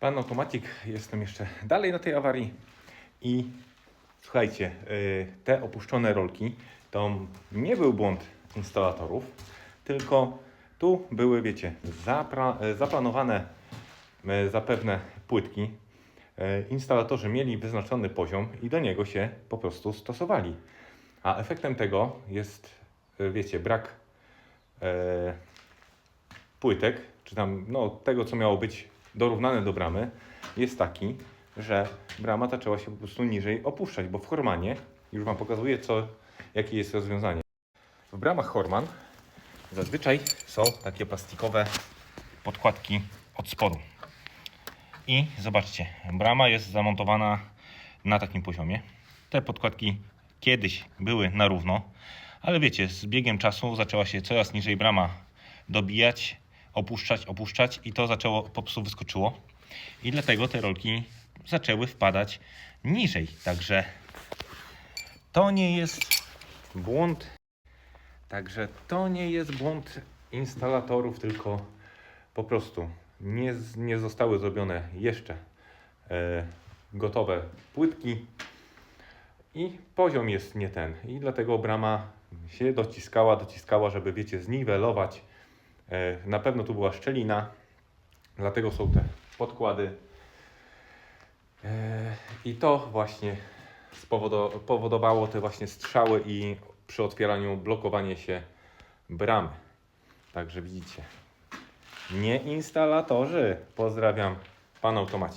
Pan automatik, jestem jeszcze dalej na tej awarii i słuchajcie, y, te opuszczone rolki to nie był błąd instalatorów, tylko tu były, wiecie, y, zaplanowane y, zapewne płytki. Instalatorzy mieli wyznaczony poziom i do niego się po prostu stosowali. A efektem tego jest, wiecie, brak płytek, czy tam no, tego, co miało być dorównane do bramy, jest taki, że brama zaczęła się po prostu niżej opuszczać, bo w Hormanie, już Wam pokazuję, co, jakie jest rozwiązanie. W bramach Horman zazwyczaj są takie plastikowe podkładki od spodu. I zobaczcie, brama jest zamontowana na takim poziomie. Te podkładki kiedyś były na równo, ale wiecie, z biegiem czasu zaczęła się coraz niżej brama dobijać, opuszczać, opuszczać i to zaczęło, po prostu wyskoczyło. I dlatego te rolki zaczęły wpadać niżej. Także to nie jest błąd. Także to nie jest błąd instalatorów, tylko po prostu nie, nie zostały zrobione jeszcze e, gotowe płytki i poziom jest nie ten. I dlatego brama się dociskała, dociskała, żeby wiecie, zniwelować. E, na pewno tu była szczelina, dlatego są te podkłady. E, I to właśnie spowodo- powodowało te właśnie strzały i przy otwieraniu blokowanie się bramy. Także widzicie. Nie instalatorzy. Pozdrawiam pan automacie.